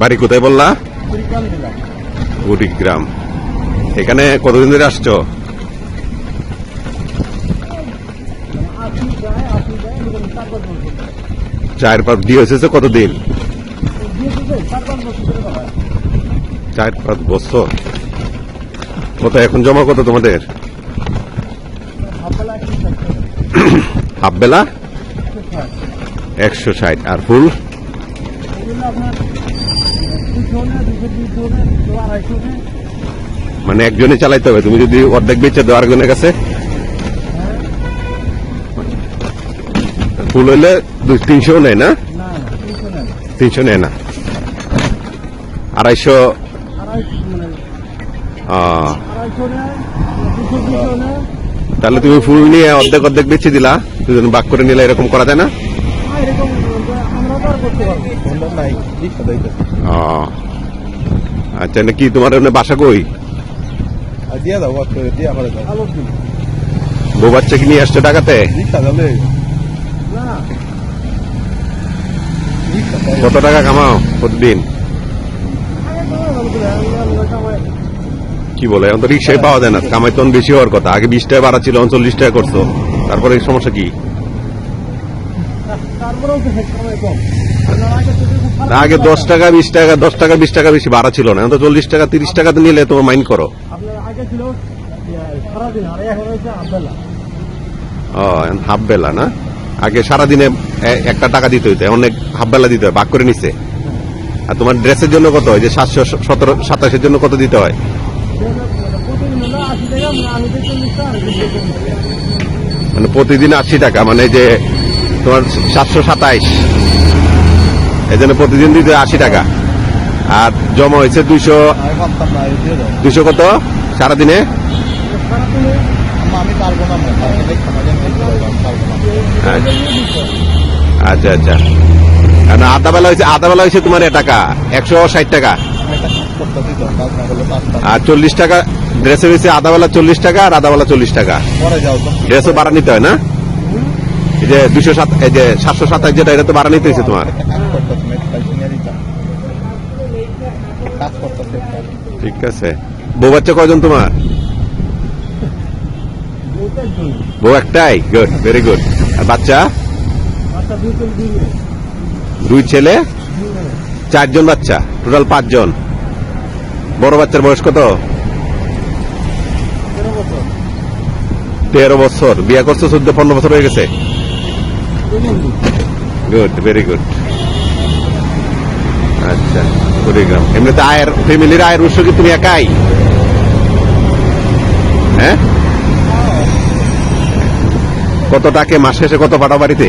বাড়ি কোথায় বললা? কুড়িগ্রাম এখানে কতদিন ধরে আসছো? চার পাঁচ বিয়ে হয়েছে কতদিন? চার পাঁচ বছর কত এখন জমা কত তোমাদের? হাফ বেলা একশো ষাট। আর ফুল? মানে একজনে চালাইতে হবে। তুমি যদি অর্ধেক বেচে দাও আরেকজনের কাছে। ফুল হইলে তিনশো নেয় না? তিনশো নেয় না। আড়াইশো তাহলে তুমি ফুল নিয়ে অর্ধেক অর্ধেক বেচে দিলা। দুজন বাক করে নিলে এরকম করা যায় না হ্যাঁ, এরকম আমরা তো আর করতে পারব। নাই রিক্সা দিতেছে আচ্ছা না কি তোমার ওখানে বাসা কই? আর দাও দিয়ে আমার দাও। আলোর দিন। বউ বাচ্চা কি নিয়ে আসছে টাকাতে কত টাকা কামাও প্রতিদিন? কি বলে এখন তো রিক্সায় পাওয়া যায় না। কামাই তখন বেশি হওয়ার কথা। আগে বিশ টাকা ভাড়া ছিল চল্লিশ টাকা করছ। তারপরে এই সমস্যা কি তারপরেও তো কামাই কম আপনার আগে দশ টাকা, বিশ টাকা, দশ টাকা, বিশ টাকা বেশি ভাড়া ছিল না। তো চল্লিশ টাকা, তিরিশ টাকা নিলে তোমার মাইন্ড করো। হাফ বেলা না? আগে সারাদিনে একটা টাকা দিতে হইতো অনেক হাফ বেলা দিতে হয়, ভাগ করে নিচ্ছে আর তোমার ড্রেসের জন্য কত হয়? যে সাতশো সতেরো, সাতাশের জন্য কত দিতে হয়। মানে প্রতিদিন আশি টাকা মানে যে তোমার সাতশো সাতাইশ। এই জন্য প্রতিদিন দিতে আশি টাকা। আর জমা হয়েছে দুইশো দুইশো কত? সারাদিনে? আচ্ছা আচ্ছা। আর আধা বেলা হয়েছে আধা বেলা হয়েছে তোমার এ টাকা। একশো ষাট টাকা। আর চল্লিশ টাকা ড্রেসে হয়েছে আধা বেলা চল্লিশ টাকা আর আধা বেলা চল্লিশ টাকা। ড্রেসও ভাড়া নিতে হয় না? যে দুশো সাত এই যে সাতশো সাতাশ যেটা, এটা তো ভাড়া নিতে হয়েছে তোমার? ঠিক আছে। বউ বাচ্চা কয়জন তোমার? বউ একটাই? গুড ভেরি গুড আর বাচ্চা? দুই ছেলে? চারজন বাচ্চা টোটাল পাঁচজন। বড় বাচ্চার বয়স কত? তেরো বছর। বিয়ে করছ চোদ্দ, পনেরো বছর হয়ে গেছে? গুড ভেরি গুড আচ্ছা কুড়িগ্রাম এমনিতে আয়ের ফ্যামিলির আয়ের উৎস কি তুমি একাই? হ্যাঁ? কত টাকে মাস শেষে কত পাঠাও বাড়িতে?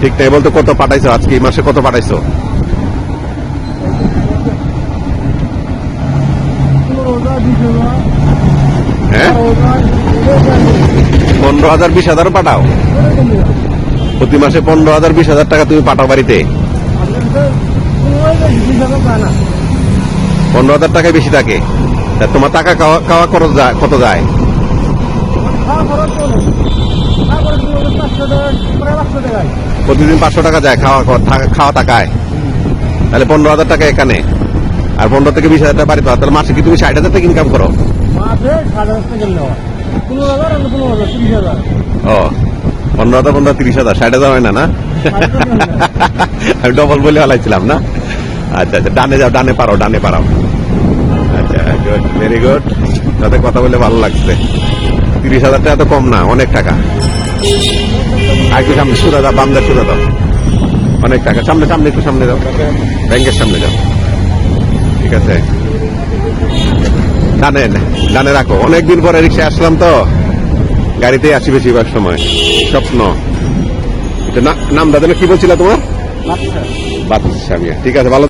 ঠিক নাই বলতে কত পাঠাইছো? আজকে এই মাসে কত পাঠাইছো পনেরো হাজার বিশ হাজার হ্যাঁ? পনেরো হাজার, বিশ হাজার পাঠাও। প্রতি মাসে পনেরো হাজার, বিশ হাজার টাকা তুমি পাঠাও বাড়িতে। পনেরো হাজার টাকায় বেশি থাকে। তা তোমার টাকা খাওয়া খরচ যায় কত যায়? প্রতিদিন পাঁচশো টাকা যায়, খাওয়া খাওয়া টাকায় তাহলে পনেরো হাজার টাকা এখানে। আর পনেরো থেকে বিশ হাজার টাকা বাড়ি পাও তাহলে মাসে কি তুমি ষাট হাজার টাকা ইনকাম করো? ও পনেরো হাজার পনেরো তিরিশ হাজার ষাট হাজার হয় না না? আমি ডবল বলে হালাইছিলাম না? আচ্ছা আচ্ছা ডানে যাও ডানে পারো ডানে পারাও। আচ্ছা গুড ভেরি গুড তাতে কথা বলে ভালো লাগছে। তিরিশ হাজার টাকা তো কম না অনেক টাকা। আর একটু সামনে সুদা দাও বামদার সুদা দাও। অনেক টাকা। সামনে সামনে একটু সামনে দাও ব্যাংকের সামনে যাও। ঠিক আছে। ডানে ডানে রাখো। অনেকদিন পরে রিক্সা আসলাম তো। গাড়িতে আসি বেশিরভাগ সময়। স্বপ্ন। এটা নাম দাদা কি বলছিল তোমার? বাদশাহ। ঠিক আছে ভালো